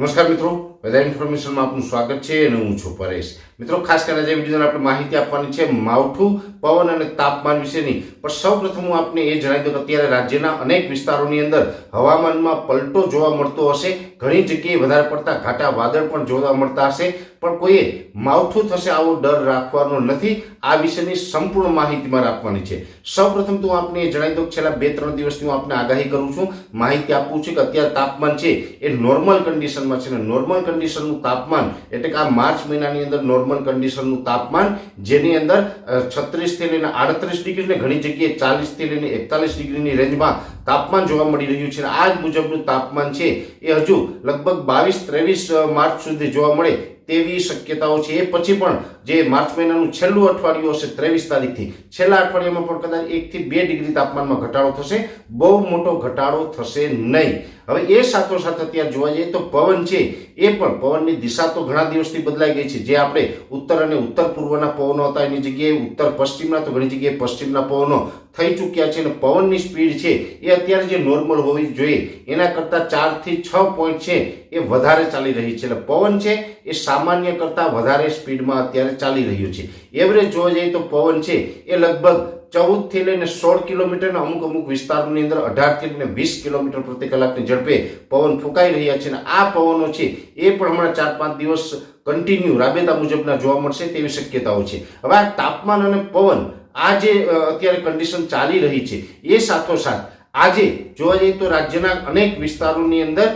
નમસ્કાર મિત્રો વેધર ઇન્ફોર્મેશનમાં આપનું સ્વાગત છે અને હું છું પરેશ. મિત્રો, ખાસ કરીને જે વિડીયોને આપણે માહિતી આપવાની છે માવઠું, પવન અને તાપમાન વિશેની. પણ સૌ પ્રથમ હું આપને એ જણાવી દઉં કે અત્યારે રાજ્યના અનેક વિસ્તારોની અંદર હવામાનમાં પલટો જોવા મળતો હશે. ઘણી જગ્યાએ વધારે પડતા ઘાટા વાદળ પણ જોવા મળતા હશે. પણ કોઈએ માવઠું થશે આવો ડર રાખવાનો નથી. આ વિશેની સંપૂર્ણ માહિતી મારે આપવાની છે. સૌ પ્રથમ તો હું આપને એ જણાવી દઉં છેલ્લા બે ત્રણ દિવસની હું આપને આગાહી કરું છું. માહિતી આપું છું કે અત્યારે તાપમાન છે એ નોર્મલ કન્ડિશનમાં છે ને નોર્મલ કન્ડિશનનું તાપમાન, એટલે કે આ માર્ચ મહિનાની અંદર નોર્મલ કન્ડિશનનું તાપમાન, જેની અંદર છત્રીસથી લઈને આડત્રીસ ડિગ્રી ને ઘણી જગ્યાએ ચાલીસથી લઈને એકતાલીસ ડિગ્રીની રેન્જમાં તાપમાન જોવા મળી રહ્યું છે. આ જ મુજબનું તાપમાન છે. એ હજુ લગભગ બાવીસ ત્રેવીસ માર્ચ સુધી જોવા મળે તેવી શક્યતાઓ છે. એ પછી પણ જે માર્ચ મહિનાનું છેલ્લું અઠવાડિયું હશે, ત્રેવીસ તારીખથી, છેલ્લા અઠવાડિયામાં પણ કદાચ એકથી બે ડિગ્રી તાપમાનમાં ઘટાડો થશે. બહુ મોટો ઘટાડો થશે નહીં. હવે એ સાથોસાથ અત્યારે જોવા જઈએ તો પવન છે, એ પણ પવનની દિશા તો ઘણા દિવસથી બદલાઈ ગઈ છે. જે આપણે ઉત્તર અને ઉત્તર પૂર્વના પવનો હતા એની જગ્યાએ, ઉત્તર પશ્ચિમના તો ઘણી જગ્યાએ પશ્ચિમના પવનો થઈ ચૂક્યા છે અને પવનની સ્પીડ છે એ અત્યારે જે નોર્મલ હોવી જોઈએ, એના કરતાં ચારથી છ પોઈન્ટ છે એ વધારે ચાલી રહી છે. એટલે પવન છે એ સામાન્ય કરતાં વધારે સ્પીડમાં અત્યારે ચાલી રહ્યું છે. એવરેજ જોવા જઈએ તો પવન છે એ લગભગ ચૌદથી લઈને સોળ કિલોમીટરના અમુક અમુક વિસ્તારોની અંદર અઢારથી લઈને વીસ કિલોમીટર પ્રતિ કલાકની ઝડપે પવન ફૂંકાઈ રહ્યા છે અને આ પવનો છે એ પણ હમણાં ચાર પાંચ દિવસ કન્ટિન્યુ રાબેતા મુજબના જોવા મળશે તેવી શક્યતાઓ છે. હવે આ તાપમાન અને પવન આ જે અત્યારે કન્ડિશન ચાલી રહી છે. એ સાથોસાથ આજે જોવા જઈએ તો રાજ્યના અનેક વિસ્તારોની અંદર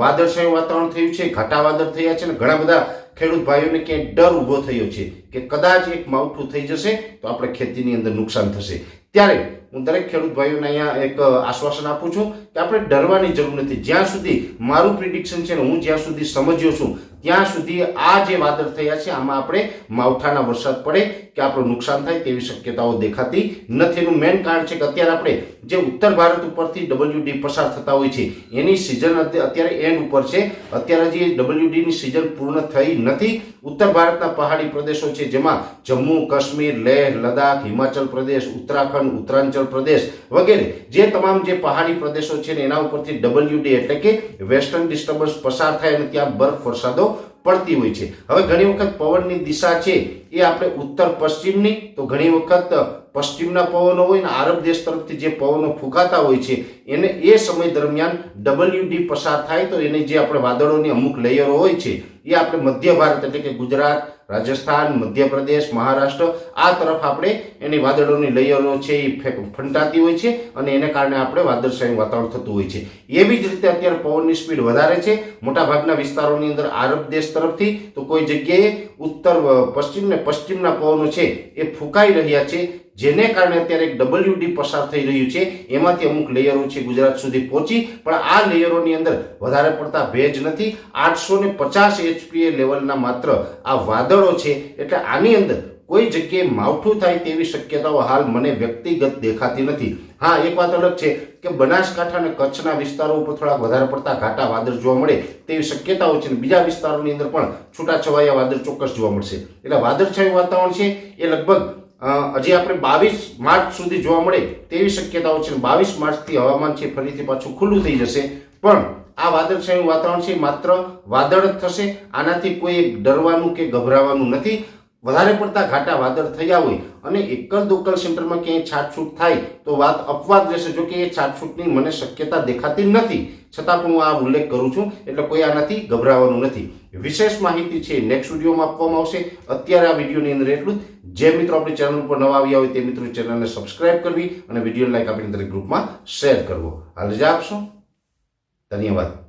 વાદળછાયું વાતાવરણ થયું છે, ઘટા વાદળ થયા છે અને ઘણા બધા ખેડૂત ભાઈઓને ક્યાંય ડર ઊભો થયો છે કે કદાચ એક માવઠું થઈ જશે તો આપણે ખેતીની અંદર નુકસાન થશે. ત્યારે હું દરેક ખેડૂત ભાઈઓને અહીંયા એક આશ્વાસન આપું છું કે આપણે ડરવાની જરૂર નથી. જ્યાં સુધી મારું પ્રિડિક્શન છે ને હું જ્યાં સુધી સમજ્યો છું, ત્યાં સુધી આ જે વાદળ થયા છે, આમાં આપણે માવઠાના વરસાદ પડે કે આપણું નુકસાન થાય તેવી શક્યતાઓ દેખાતી નથી. એનું મેઇન કારણ છે કે અત્યારે આપણે જે ઉત્તર ભારત ઉપરથી ડબલ્યુડી પસાર થતા હોય છે, એની સિઝન અત્યારે એન્ડ ઉપર છે. અત્યારે જે ડબલ્યુડીની સિઝન પૂર્ણ થઈ નથી, ઉત્તર ભારતના પહાડી પ્રદેશો છે જેમાં જમ્મુ, કાશ્મીર, લેહ, લદ્દાખ, હિમાચલ પ્રદેશ, ઉત્તરાખંડ, ઉત્તરાંચલ પ્રદેશ વગેરે. જે તમામ જે પહાડી પ્રદેશો છે ને એના ઉપરથી ડબલ્યુડી એટલે કે વેસ્ટર્ન ડિસ્ટર્બન્સ પસાર થાય અને ત્યાં બરફ વરસાદો પડતી હોય છે. હવે ઘણી વખત પવનની દિશા છે એ આપણે ઉત્તર પશ્ચિમની, તો ઘણી વખત પશ્ચિમના પવનો હોય ને આરબ દેશ તરફથી જે પવનો ફૂંકાતા હોય છે, એને એ સમય દરમિયાન ડબલ્યુડી પસાર થાય તો એને જે આપણે વાદળોની અમુક લેયરો હોય છે, એ આપણે મધ્ય ભારત એટલે કે ગુજરાત રાજસ્થાન, મધ્યપ્રદેશ, મહારાષ્ટ્ર, આ તરફ આપણે એની વાદળોની લયરો છે એ ફંટાતી હોય છે અને એને કારણે આપણે વાદળશાહી વાતાવરણ થતું હોય છે. એવી જ રીતે અત્યારે પવનની સ્પીડ વધારે છે. મોટાભાગના વિસ્તારોની અંદર આરબ દેશ તરફથી તો કોઈ જગ્યાએ ઉત્તર, પશ્ચિમ ને પશ્ચિમના પવનો છે એ ફૂંકાઈ રહ્યા છે, જેને કારણે અત્યારે એક ડબલ્યુડી પસાર થઈ રહ્યું છે. એમાંથી અમુક લેયરો છે ગુજરાત સુધી પહોંચી, પણ આ લેયરોની અંદર વધારે પડતા ભેજ નથી. આઠસો ને પચાસ એચપીએ લેવલના માત્ર આ વાદળો છે એટલે આની અંદર કોઈ જગ્યાએ માવઠું થાય તેવી શક્યતાઓ હાલ મને વ્યક્તિગત દેખાતી નથી. હા, એક વાત અલગ છે કે બનાસકાંઠા અને કચ્છના વિસ્તારો ઉપર થોડા વધારે પડતા ઘાટા વાદળ જોવા મળે તેવી શક્યતાઓ છે બીજા વિસ્તારોની અંદર પણ છૂટાછવાયા વાદળ ચોક્કસ જોવા મળશે. એટલે વાદળછાયું વાતાવરણ છે એ લગભગ હજી આપણે બાવીસ માર્ચ સુધી જોવા મળે તેવી શક્યતાઓ છે બાવીસ માર્ચથી હવામાન છે ફરીથી પાછું ખુલ્લું થઈ જશે. પણ આ વાદળછાયું વાતાવરણ છે માત્ર વાદળ જ થશે. આનાથી કોઈ ડરવાનું કે ગભરાવાનું નથી. વધારે પડતા ઘાટા વાદળ થયા હોય અને એકલ દોકલ સેન્ટરમાં ક્યાંય છાટછૂટ થાય તો વાત અપવાદ રહેશે. જો કે એ છાટછૂટની મને શક્યતા દેખાતી નથી. છતાં પણ હું આ ઉલ્લેખ કરું છું. એટલે કોઈ આનાથી ગભરાવાનું નથી. વિશેષ માહિતી છે. નેક્સ્ટ વિડીયોમાં આપવામાં આવશે. અત્યારે આ વિડીયોની અંદર એટલું જ. જે મિત્રો આપણી ચેનલ ઉપર નવા આવ્યા હોય તે મિત્રો ચેનલને સબસ્ક્રાઇબ કરવી અને વીડિયો લાઈક આપીને દરેક ગ્રુપમાં શેર કરવો. હાલ જ આપશો. ધન્યવાદ.